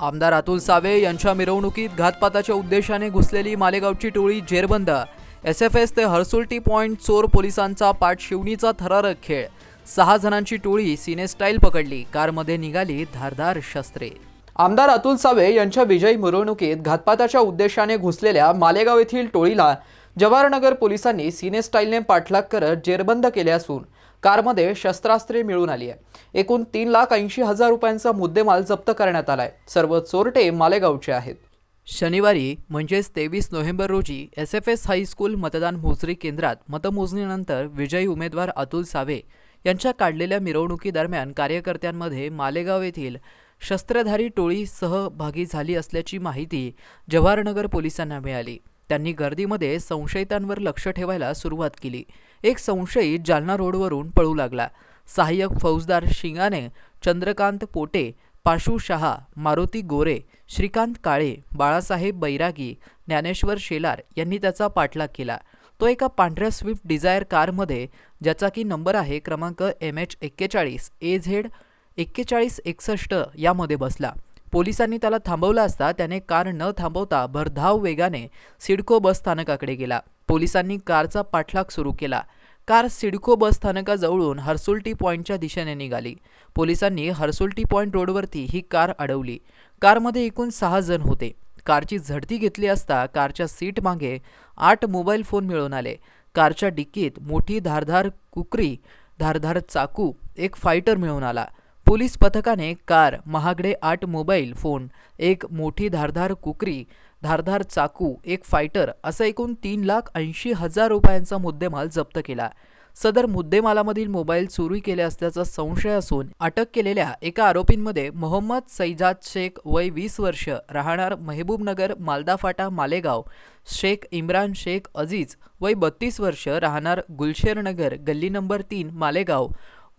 आमदार अतुल सावे यांच्या मिरवणुकीत घातपाताच्या उद्देशाने घुसलेली मालेगावची टोळी जेरबंद. एस एफ एस ते हर्सुल्टी पॉईंट चोर पोलिसांचा पाठशिवणीचा थरारक खेळ. सहा जणांची टोळी सिनेस्टाईल पकडली. कारमध्ये निघाली धारदार शस्त्रे. आमदार अतुल सावे यांच्या विजयी मिरवणुकीत घातपाताच्या उद्देशाने घुसलेल्या मालेगाव येथील टोळीला जवाहरनगर पोलिसांनी सिनेस्टाईलने पाठलाग करत जेरबंद केले असून कारमध्ये शस्त्रास्त्रे मिळून आली आहे. एकूण तीन लाख ऐंशी हजार रुपयांचा मुद्देमाल जप्त करण्यात आलाय. सर्व चोरटे मालेगावचे आहेत. शनिवारी म्हणजेच तेवीस नोव्हेंबर रोजी एस एफ एस हायस्कूल मतदान मोजणी केंद्रात मतमोजणीनंतर विजयी उमेदवार अतुल सावे यांच्या काढलेल्या मिरवणुकीदरम्यान कार्यकर्त्यांमध्ये मालेगाव येथील शस्त्रधारी टोळी सहभागी झाली असल्याची माहिती जवाहरनगर पोलिसांना मिळाली. त्यांनी गर्दीमध्ये संशयितांवर लक्ष ठेवायला सुरुवात केली. एक संशयित जालना रोडवरून पळू लागला. सहाय्यक फौजदार शिंगाने चंद्रकांत पोटे पाशू शहा मारुती गोरे श्रीकांत काळे बाळासाहेब बैरागी ज्ञानेश्वर शेलार यांनी त्याचा पाठलाग केला. तो एका पांढऱ्या स्विफ्ट डिझायर कारमध्ये ज्याचा की नंबर आहे क्रमांक एम एच एक्केचाळीस ए झेड एक्केचाळीस एकसष्ट यामध्ये बसला. पोलिसांनी त्याला थांबवलं असता त्याने कार न थांबवता भरधाव वेगाने सिडको बस स्थानकाकडे गेला. पोलिसांनी कारचा पाठलाग सुरू केला. कार सिडको बस स्थानकाजवळून हर्सुल्टी पॉईंटच्या दिशेने निघाली. पोलिसांनी हर्सुल्टी पॉईंट रोडवरती ही कार अडवली. कारमध्ये एकूण सहा जण होते. कारची झडती घेतली असता कारच्या सीट मागे आठ मोबाईल फोन मिळून आले. कारच्या डिक्कीत मोठी धारधार कुकरी धारधार चाकू एक फायटर मिळून आला. पोलीस पथकाने कार महागडे आठ मोबाईल फोन एक मोठी धारधार कुकरी धारधार चाकू एक फायटर असा एकूण तीन लाख ऐंशी हजार रुपयांचा मुद्देमाल जप्त केला. सदर मुद्देमालामधील मोबाईल चोरी केले असल्याचा संशय असून अटक केलेल्या एका आरोपींमध्ये मोहम्मद सैजाद शेख वय वीस वर्ष राहणार मेहबूबनगर मालदा फाटा मालेगाव शेख इम्रान शेख अजीज वय बत्तीस वर्ष राहणार गुलशेरनगर गल्ली नंबर तीन मालेगाव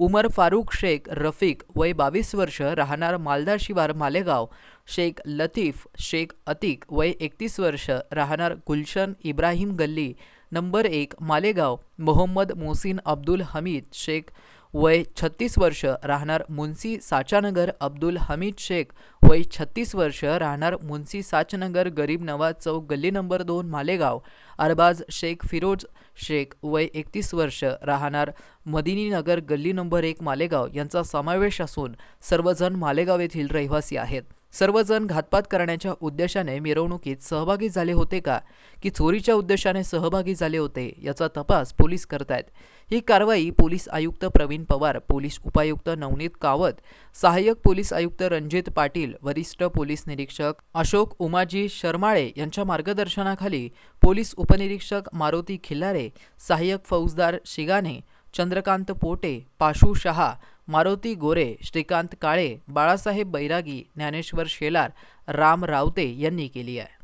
उमर फारूक शेख रफीक वय बावीस वर्ष राहणार मालदा शिवार मालेगाव. शेख लतीफ शेख अतिक वय एकतीस वर्ष राहणार गुलशन इब्राहिम गल्ली. नंबर एक मालेगाव मोहम्मद मोहसिन अब्दुल हमीद शेख वय छत्तीस वर्ष राहणार मुन्सी साचानगर अब्दुल हमीद शेख. वय छत्तीस वर्ष राहणार मुन्सी साचनगर गरीब नवाज चौक गल्ली नंबर दोन मालेगाव. अरबाज शेख फिरोज शेख वय एकतीस वर्ष राहणार मदिनीनगर गल्ली नंबर एक मालेगाव. यांचा समावेश असून सर्वजण मालेगाव येथील रहिवासी आहेत. सर्वजण घातपात करण्याच्या उद्देशाने मिरवणुकीत सहभागी झाले होते का? की चोरीच्या उद्देशाने सहभागी झाले होते? याचा तपास पोलीस करत आहेत ही कारवाई पोलीस आयुक्त प्रवीण पवार पोलीस उपायुक्त नवनीत कावत सहाय्यक पोलीस आयुक्त रणजित पाटील वरिष्ठ पोलीस निरीक्षक अशोक उमाजी शर्माळे यांच्या मार्गदर्शनाखाली पोलीस उपनिरीक्षक मारुती खिल्लारे सहाय्यक फौजदार शिगाने चंद्रकांत पोटे पाशू शहा मारुती गोरे श्रीकांत काळे बाळासाहेब बैरागी ज्ञानेश्वर शेलार राम रावते यांनी केली आहे.